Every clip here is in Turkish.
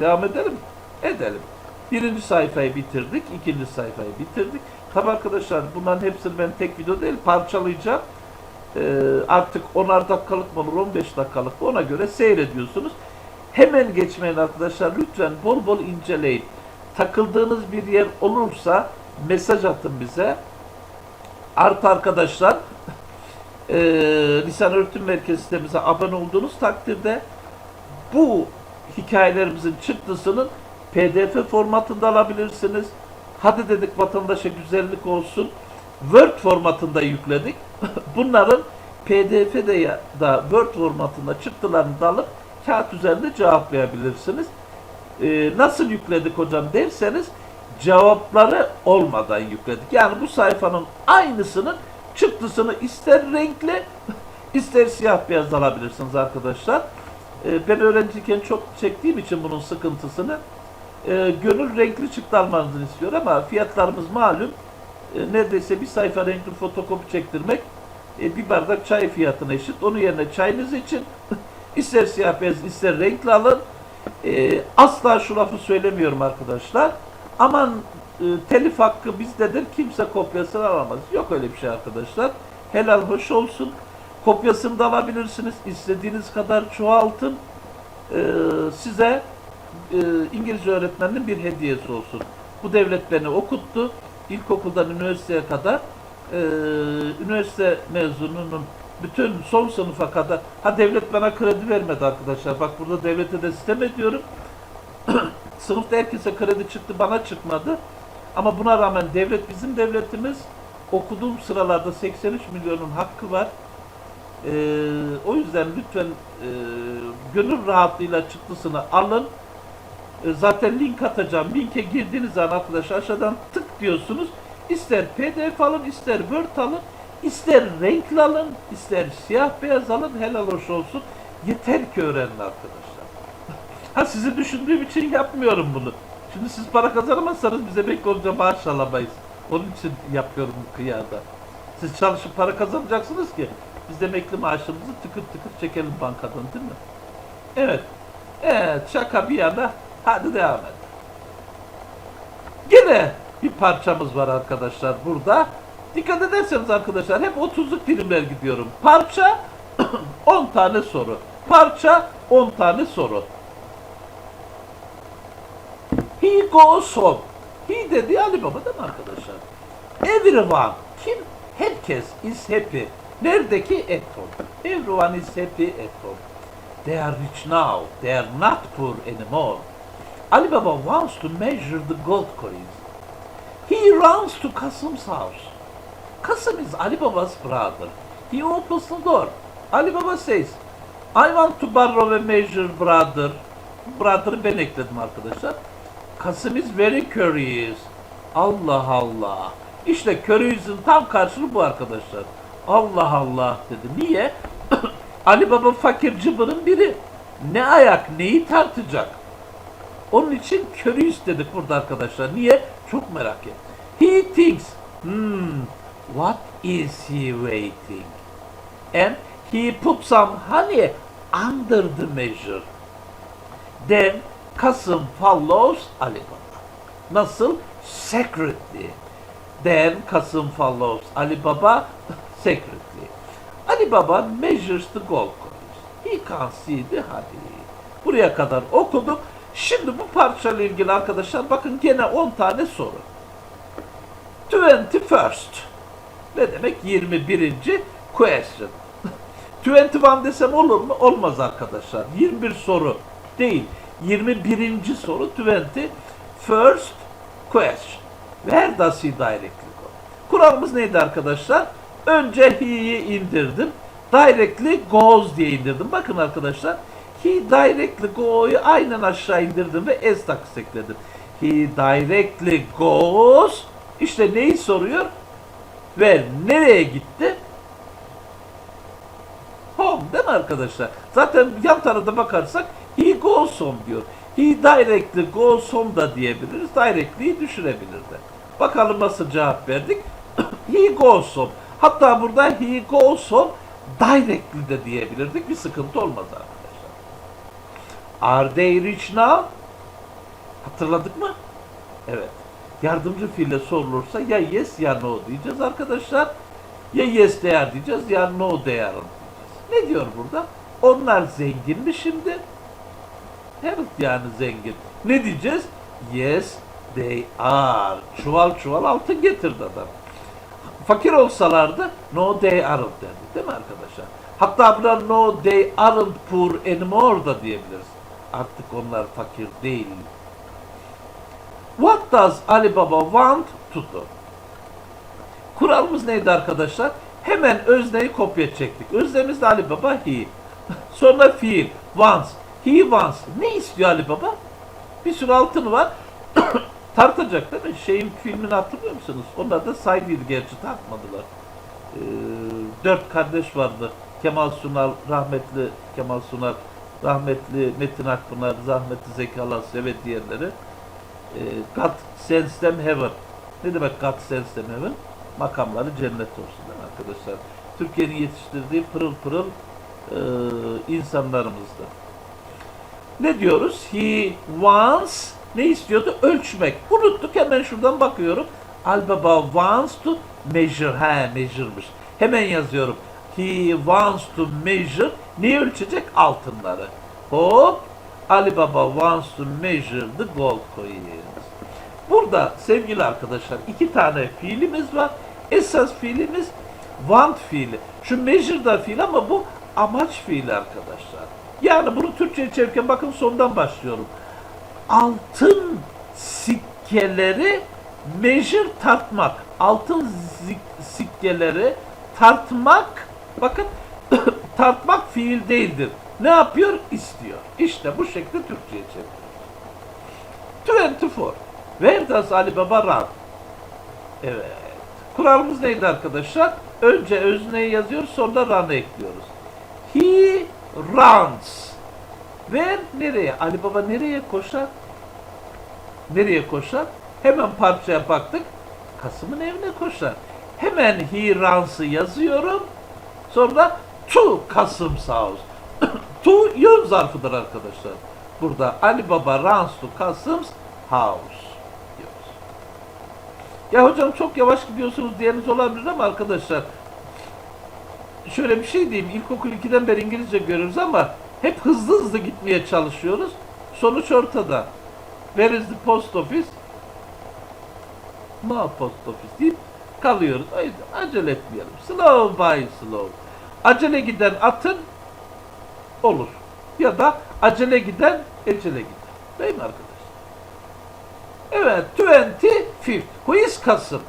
Devam edelim? Edelim. Birinci sayfayı bitirdik, ikinci sayfayı bitirdik. Tabi arkadaşlar bunların hepsini ben tek video değil parçalayacağım. Ee, artık 10'ar dakikalık mı olur, 15 dakikalık mı ona göre seyrediyorsunuz. Hemen geçmeyin arkadaşlar. Lütfen bol bol inceleyin. Takıldığınız bir yer olursa mesaj atın bize. Artı arkadaşlar e, Lisan Öğretim Merkezi sitemize abone olduğunuz takdirde bu hikayelerimizin çıktısının PDF formatında alabilirsiniz. Hadi dedik vatandaşa güzellik olsun. Word formatında yükledik. Bunların PDF'de ya da Word formatında çıktılarını da alıp kağıt üzerinde cevaplayabilirsiniz. Ee, nasıl yükledik hocam derseniz cevapları olmadan yükledik. Yani bu sayfanın aynısının çıktısını ister renkli ister siyah beyaz alabilirsiniz arkadaşlar. Ee, ben öğrenciyken çok çektiğim için bunun sıkıntısını e, gönül renkli çıktı almanızı istiyor ama fiyatlarımız malum. E, neredeyse bir sayfa renkli fotokopi çektirmek e, bir bardak çay fiyatına eşit. Onun yerine çayınız için ister siyah beyaz ister renkli alın. E, asla şu lafı söylemiyorum arkadaşlar. Aman e, telif hakkı bizdedir kimse kopyasını alamaz. Yok öyle bir şey arkadaşlar. Helal hoş olsun. Kopyasını da alabilirsiniz. İstediğiniz kadar çoğaltın. E, size e, İngilizce öğretmeninin bir hediyesi olsun. Bu devlet beni okuttu. İlkokuldan üniversiteye kadar e, üniversite mezununun bütün son sınıfa kadar ha devlet bana kredi vermedi arkadaşlar. Bak burada devlete de sistem ediyorum. Sınıfta herkese kredi çıktı bana çıkmadı. Ama buna rağmen devlet bizim devletimiz okuduğum sıralarda 83 milyonun hakkı var. Ee, o yüzden lütfen e, gönül rahatlığıyla çıktısını alın. E, zaten link atacağım. Linke girdiğiniz zaman arkadaşlar aşağıdan tık diyorsunuz. İster PDF alın, ister Word alın, ister renkli alın, ister siyah beyaz alın. Helal hoş olsun. Yeter ki öğrenin arkadaşlar. ha sizi düşündüğüm için yapmıyorum bunu. Şimdi siz para kazanamazsanız bize bekle olunca maaş alamayız. Onun için yapıyorum bu kıyada. Siz çalışıp para kazanacaksınız ki biz emekli maaşımızı tıkır tıkır çekelim bankadan değil mi? Evet. Evet şaka bir yana hadi devam et. Gene bir parçamız var arkadaşlar burada. Dikkat ederseniz arkadaşlar hep 30'luk dilimler gidiyorum. Parça 10 tane soru. Parça 10 tane soru. He goes home. He dedi Ali Baba değil mi arkadaşlar? Everyone. Kim? Herkes is happy. Neredeki? At home. Everyone is happy at home. They are rich now. They are not poor anymore. Ali Baba wants to measure the gold coins. He runs to Kasım's house. Kasım is Ali Baba's brother. He opens the door. Ali Baba says, I want to borrow a measure brother. Brother'ı ben ekledim arkadaşlar. Kasım is very curious. Allah Allah. İşte curious'ın tam karşılığı bu arkadaşlar. Allah Allah dedi. Niye? Ali Baba fakir cıbırın biri. Ne ayak neyi tartacak? Onun için curious dedik burada arkadaşlar. Niye? Çok merak et. He thinks, hmm, what is he waiting? And he put some honey under the measure. Then Kasım follows Ali Baba. Nasıl? Secretly. Then Kasım follows Ali Baba secretly. Ali Baba measures the gold coins. He can't see the honey. Buraya kadar okuduk. Şimdi bu parçayla ilgili arkadaşlar bakın gene 10 tane soru. 21st. Ne demek? 21. question. 21 desem olur mu? Olmaz arkadaşlar. 21 soru değil. 21. soru 20 first question. Where does he directly go? Kuralımız neydi arkadaşlar? Önce he'yi indirdim. Directly goes diye indirdim. Bakın arkadaşlar. He directly go'yu aynen aşağı indirdim ve s takıs ekledim. He directly goes işte neyi soruyor? Ve nereye gitti? Home değil mi arkadaşlar? Zaten yan tarafta bakarsak he goes home diyor. He directly goes home da diyebiliriz. Directly'yi düşürebilir de. Bakalım nasıl cevap verdik. he goes home. Hatta burada he goes home directly de diyebilirdik. Bir sıkıntı olmaz arkadaşlar. Are they rich now? Hatırladık mı? Evet. Yardımcı fiille sorulursa ya yes ya no diyeceğiz arkadaşlar. Ya yes değer diyeceğiz ya no değer diyeceğiz. Ne diyor burada? Onlar zengin mi şimdi? Evet yani zengin. Ne diyeceğiz? Yes they are. Çuval çuval altın getirdi adam. Fakir olsalardı no they aren't derdik değil mi arkadaşlar? Hatta buna no they aren't poor anymore da diyebiliriz. Artık onlar fakir değil. What does Alibaba want to do? Kuralımız neydi arkadaşlar? Hemen özneyi kopya çektik. Öznemiz de Alibaba he. Sonra fiil wants. He wants. Ne istiyor Alibaba? Bir sürü altın var. Tartacak değil mi? Şeyin filmini hatırlıyor musunuz? Onlar da saydıydı gerçi tartmadılar. Ee, dört kardeş vardı. Kemal Sunal, rahmetli Kemal Sunal, rahmetli Metin Akpınar, rahmetli Zeki Alasya ve diğerleri. Ee, God sends them heaven. Ne demek God sends them heaven? Makamları cennet olsun arkadaşlar? Türkiye'nin yetiştirdiği pırıl pırıl e, insanlarımızdı. Ne diyoruz? He wants ne istiyordu? Ölçmek. Unuttuk hemen şuradan bakıyorum. Albaba wants to measure. He measure'mış. Hemen yazıyorum. He wants to measure. Ne ölçecek? Altınları. Hop. Alibaba wants to measure the gold coins. Burada sevgili arkadaşlar iki tane fiilimiz var. Esas fiilimiz want fiili. Şu measure da fiil ama bu amaç fiili arkadaşlar. Yani bunu Türkçe'ye çevirirken bakın sondan başlıyorum. Altın sikkeleri measure tartmak. Altın sikkeleri tartmak bakın tartmak fiil değildir. Ne yapıyor? İstiyor. İşte bu şekilde Türkçe'ye çeviriyoruz. 24. Where does Alibaba run? Evet. Kuralımız neydi arkadaşlar? Önce özneyi yazıyoruz sonra run'ı ekliyoruz. He runs. Where nereye? Alibaba nereye koşar? Nereye koşar? Hemen parçaya baktık. Kasım'ın evine koşar. Hemen he runs'ı yazıyorum. Sonra to Kasım's house. to yön zarfıdır arkadaşlar. Burada Ali Baba runs to Kasım's house. diyoruz. Ya hocam çok yavaş gidiyorsunuz diyeniniz olabilir ama arkadaşlar şöyle bir şey diyeyim. İlkokul 2'den beri İngilizce görüyoruz ama hep hızlı hızlı gitmeye çalışıyoruz. Sonuç ortada. Where is the post office? No post office deyip kalıyoruz. O yüzden acele etmeyelim. Slow by slow. Acele giden atın olur. Ya da acele giden ecele gider. Değil mi arkadaşlar? Evet, 25. Who is Kasım?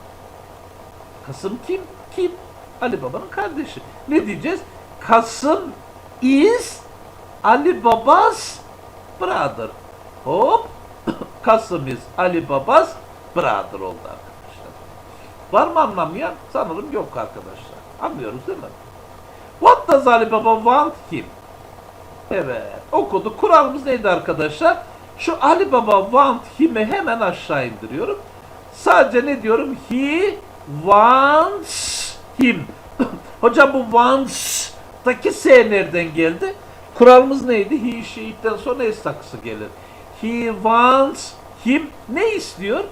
Kasım kim? Kim? Ali Baba'nın kardeşi. Ne diyeceğiz? Kasım is Ali Baba's brother. Hop. Kasım Ali Baba's brother oldu arkadaşlar. Var mı anlamayan? Sanırım yok arkadaşlar. Anlıyoruz değil mi? What does Ali Baba want him? Evet. Okuduk. Kuralımız neydi arkadaşlar? Şu Ali Baba want him'i hemen aşağı indiriyorum. Sadece ne diyorum? He wants him. Hocam bu wants'taki S nereden geldi? Kuralımız neydi? He, she'den sonra S takısı gelir. He wants him ne istiyor?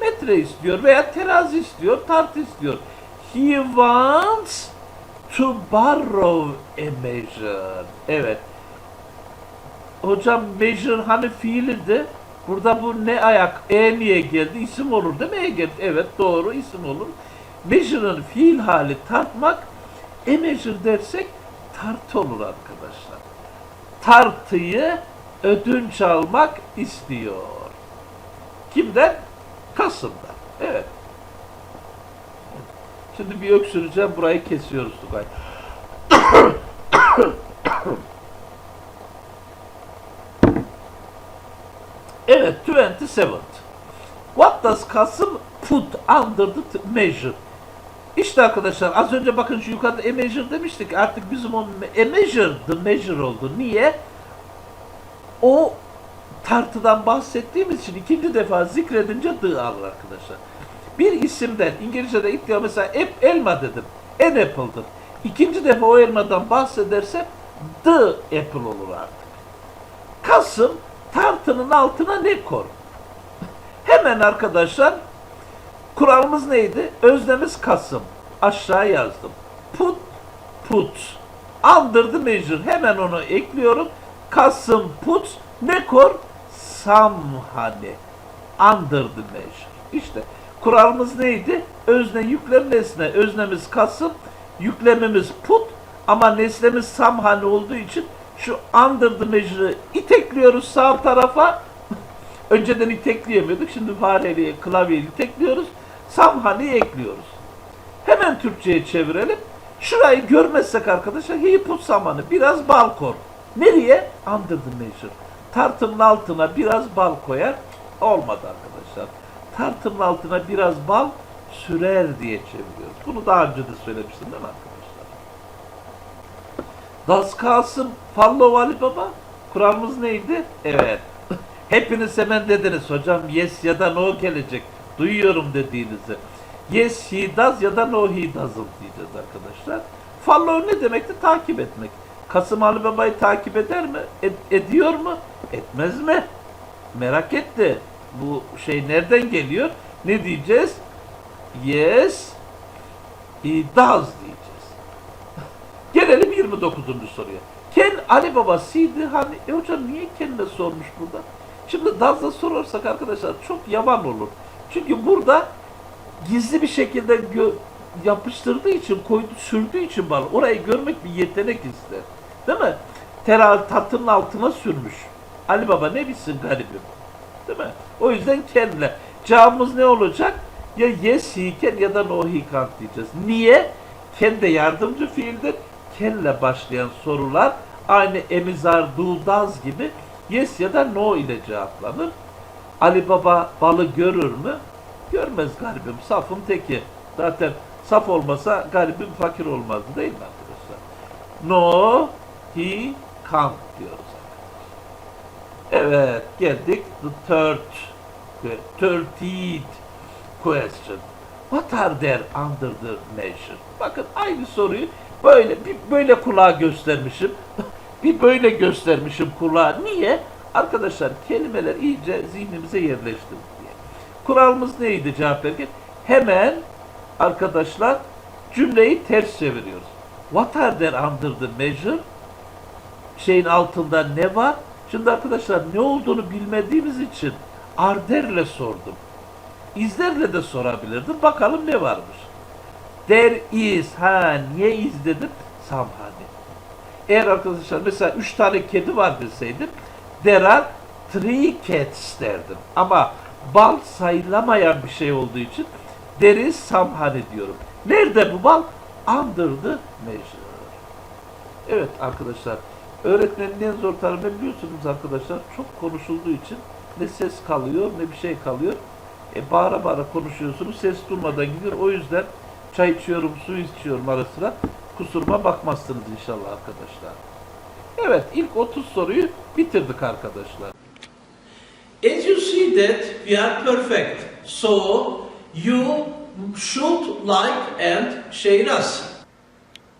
Metre istiyor veya terazi istiyor, tartı istiyor. He wants to borrow a measure. Evet. Hocam measure hani fiiliydi. Burada bu ne ayak? E niye geldi? İsim olur değil mi? E geldi. Evet doğru isim olur. Measure'ın fiil hali tartmak. E measure dersek tartı olur arkadaşlar. Tartıyı ödünç almak istiyor. Kimden? Kasım'dan. Evet. Şimdi bir öksüreceğim. Burayı kesiyoruz Tugay. Evet, 27. What does Kasım put under the measure? İşte arkadaşlar az önce bakın şu yukarıda a measure demiştik. Artık bizim o a measure the measure oldu. Niye? O tartıdan bahsettiğimiz için ikinci defa zikredince the alır arkadaşlar. Bir isimden İngilizce'de ilk defa mesela ep, elma dedim. An apple'dır. İkinci defa o elmadan bahsederse the apple olur artık. Kasım tartının altına ne kor? Hemen arkadaşlar kuralımız neydi? Öznemiz Kasım. Aşağı yazdım. Put put. Under the. Hemen onu ekliyorum. Kasım put. Ne kor? Samhane. Under the. İşte kuralımız neydi? Özne yüklem nesne. Öznemiz Kasım. Yüklemimiz put. Ama nesnemiz samhane olduğu için şu under the measure'ı itekliyoruz sağ tarafa. Önceden itekleyemiyorduk. Şimdi fareyle, klavyeyle itekliyoruz. Samhane'yi ekliyoruz. Hemen Türkçe'ye çevirelim. Şurayı görmezsek arkadaşlar hipot samanı biraz bal kor. Nereye? Under the measure. Tartının altına biraz bal koyar. Olmadı arkadaşlar. Tartının altına biraz bal sürer diye çeviriyoruz. Bunu daha önce de söylemiştim değil mi arkadaşlar? Das Kasım Fallo Ali Baba. Kuralımız neydi? Evet. Hepiniz hemen dediniz hocam yes ya da no gelecek. Duyuyorum dediğinizi. Yes he does ya da no he doesn't diyeceğiz arkadaşlar. Follow ne demekti? Takip etmek. Kasım Ali Baba'yı takip eder mi? Ed- ediyor mu? Etmez mi? Merak etti. Bu şey nereden geliyor? Ne diyeceğiz? Yes he does diyeceğiz. Gelelim 29. soruya. Ken Ali Baba Sidi hani e hocam niye kendine sormuş burada? Şimdi Daz'da sorarsak arkadaşlar çok yavan olur. Çünkü burada gizli bir şekilde yapıştırdığı için, koydu, sürdüğü için bana orayı görmek bir yetenek ister. Değil mi? Terazi tatının altına sürmüş. Ali Baba ne bilsin garibim. Değil mi? O yüzden kenle. Cevabımız ne olacak? Ya yes he ya da no he can't diyeceğiz. Niye? Ken de yardımcı fiildir. Kenle başlayan sorular aynı emizar, does gibi yes ya da no ile cevaplanır. Ali Baba balı görür mü? Görmez garibim. Safın teki. Zaten saf olmasa garibim fakir olmazdı değil mi arkadaşlar? No, he can't diyoruz. Evet, geldik the third, thirteenth question. What are there under the measure? Bakın aynı soruyu böyle bir böyle kulağa göstermişim. bir böyle göstermişim kulağa. Niye? Arkadaşlar kelimeler iyice zihnimize yerleşti diye. Kuralımız neydi cevap verirken? Hemen arkadaşlar cümleyi ters çeviriyoruz. What are there under the measure? Şeyin altında ne var? Şimdi arkadaşlar ne olduğunu bilmediğimiz için arderle sordum. İzlerle de sorabilirdim. Bakalım ne varmış. There is. Ha niye is dedim? Samhane. Eğer arkadaşlar mesela üç tane kedi var deseydim there are three cats derdim. Ama bal sayılamayan bir şey olduğu için there is samhane diyorum. Nerede bu bal? Under the measure. Evet arkadaşlar. Öğretmenin en zor tarafı biliyorsunuz arkadaşlar. Çok konuşulduğu için ne ses kalıyor ne bir şey kalıyor. E, bağıra bağıra konuşuyorsunuz. Ses durmadan gidiyor. O yüzden çay içiyorum, su içiyorum ara sıra. Kusuruma bakmazsınız inşallah arkadaşlar. Evet ilk 30 soruyu bitirdik arkadaşlar. As you see that we are perfect. So you should like and share us.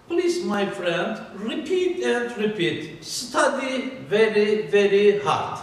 Please my friend repeat and repeat. Study very very hard.